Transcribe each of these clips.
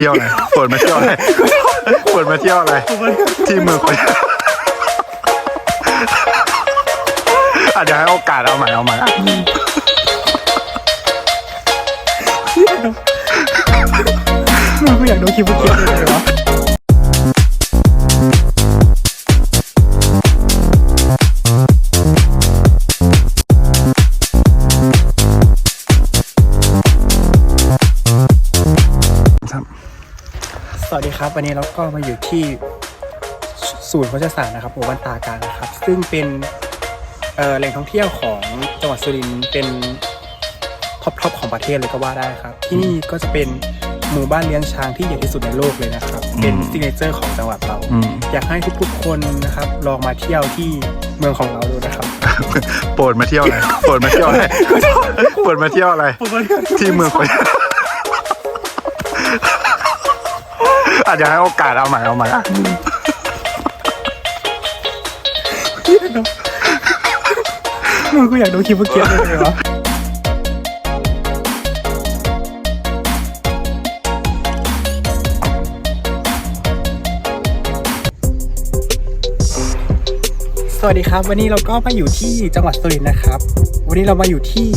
เที่ยวอะไรฝนมาเที่ยวอะไรฝนมาเที่ยวอะไร ที่มือคนอาจจะให้โอกาสเอาใหม่เอาใหม่ไม่กูอยากดูคลิปเมื่อกี้เลยเลยวะ สวัสดีครับ วันนี้เราก็มาอยู่ที่ศูนย์โฆษศาสตร์นะครับหมู่บ้านตาการนะครับ ซึ่งเป็นเอ่อแหล่งท่องเที่ยวของจังหวัดสุรินทร์เป็นท็อปทอปของประเทศเลยก็ว่าได้ครับ ที่นี่ก็จะเป็นหมู่บ้านเลี้ยงช้างที่ใหญ่ที่สุดในโลกเลยนะครับ เป็นซิกเนเจอร์ของจังหวัดเราอืมอยากให้ทุกๆคนนะครับลองมาเที่ยวที่เมืองของเราดูนะครับโปรดมาเที่ยวอะไรโปรดมาเที่ยวอะไรโปรดมาเที่ยวอะไรที่เมืองคน อาจจะให้โอกาสเอาใหม่เอาใหม่มึงกูอยากดูคลิปเมื่อกี้เลยเลยวะสวัสดีครับ วันนี้เราก็มาอยู่ที่จังหวัดสุรินทร์นะครับ วันนี้เรามาอยู่ที่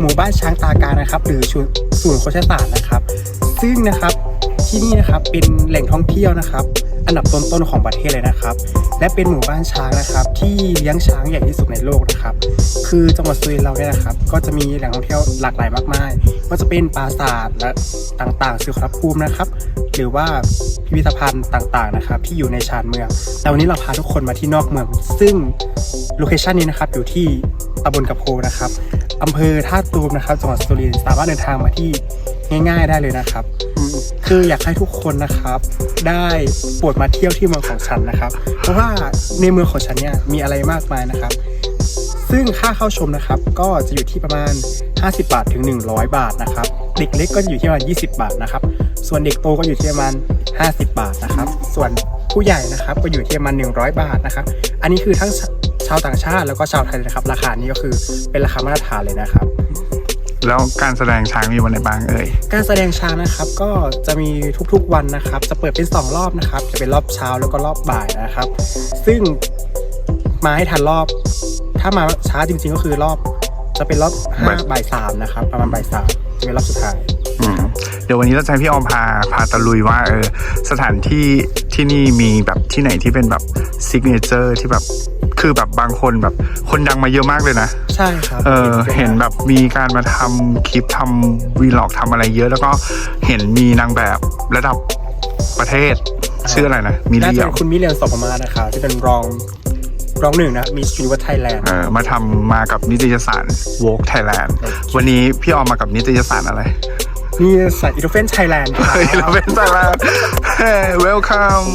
หมู่บ้านช้างตาการนะครับ หรือศูนย์โคชศาสตร์นะครับ ซึ่งนะครับ ที่นี่นะครับเป็นแหล่งท่องเที่ยวนะครับ อันดับต้นๆของประเทศเลยนะครับ และเป็นหมู่บ้านช้างนะครับ ที่เลี้ยงช้างใหญ่ที่สุดในโลกนะครับ คือจังหวัดสุรินทร์เราเนี่ยนะครับ ก็จะมีแหล่งท่องเที่ยวหลากหลายมากมายว่าจะเป็นปราสาทและต่างๆสุขภูมินะครับ หรือว่าพิพิธภัณฑ์ต่างๆนะครับ ที่อยู่ในชานเมืองแต่วันนี้เราพาทุกคนมาที่นอกเมือง ซึ่งโลเคชันนี้นะครับอยู่ที่ตำบลกระโพนะครับอำเภอท่าตูมนะครับจังหวัดสุรินทร์สามารถเดินทางมาที่ง่าย ๆ ได้เลยนะครับ คืออยากให้ทุกคนนะครับ ได้โปรดมาเที่ยวที่เมืองของฉันนะครับ เพราะว่าในเมืองของฉันเนี่ยมีอะไรมากมายนะครับ ซึ่งค่าเข้าชมนะครับ ก็จะอยู่ที่ประมาณ 50 บาทถึง 100 บาทนะครับ เด็กเล็กก็จะอยู่ที่ประมาณ 20 บาทนะครับ ส่วนเด็กโตก็อยู่ที่ประมาณ 50 บาทนะครับ ส่วนผู้ใหญ่นะครับก็อยู่ที่ประมาณ 100 บาทนะครับ อันนี้คือทั้งชาวต่างชาติแล้วก็ชาวไทยนะครับ ราคานี้ก็คือเป็นราคามาตรฐานเลยนะครับ แล้วการแสดงช้างมีวันไหนบ้างเอ่ย การแสดงช้างนะครับก็จะมีทุกๆวันนะครับ จะเปิดเป็น 2 รอบนะครับ จะเป็นรอบเช้าแล้วก็รอบบ่ายนะครับ ซึ่งมาให้ทันรอบ ถ้ามาช้าจริงๆก็คือรอบ จะเป็นรอบห้าบ่ายบ่ายสามนะครับ ประมาณบ่ายสามจะเป็นรอบสุดท้ายอืมเดี๋ยววันนี้เราจะให้พี่ออมพาพาตะลุยว่าเออสถานที่ที่นี่มีแบบที่ไหนที่เป็นแบบซิกเนเจอร์ที่แบบ คือแบบบางคนแบบคนดังมาเยอะมากเลยนะ ใช่ครับเออเห็นแบบมีการมาทำคลิปทำวีล็อกทำอะไรเยอะ แล้วก็เห็นมีนางแบบระดับประเทศชื่ออะไรนะมิน่าเลีจะยเป็นคุณมิเลียนสพมานะครับที่เป็นรองรองหนึ่งนะมีชูวัฒไทยแลนด์ เออมาทำมากับนิตยสาร Vogue Thailand วันนี้พี่ออมมากับนิตยสารอะไร นี่ใส่อีโดเฟนไทยแลนด์ เฮ้ยเราเป็นไทยแลนด์ Welcome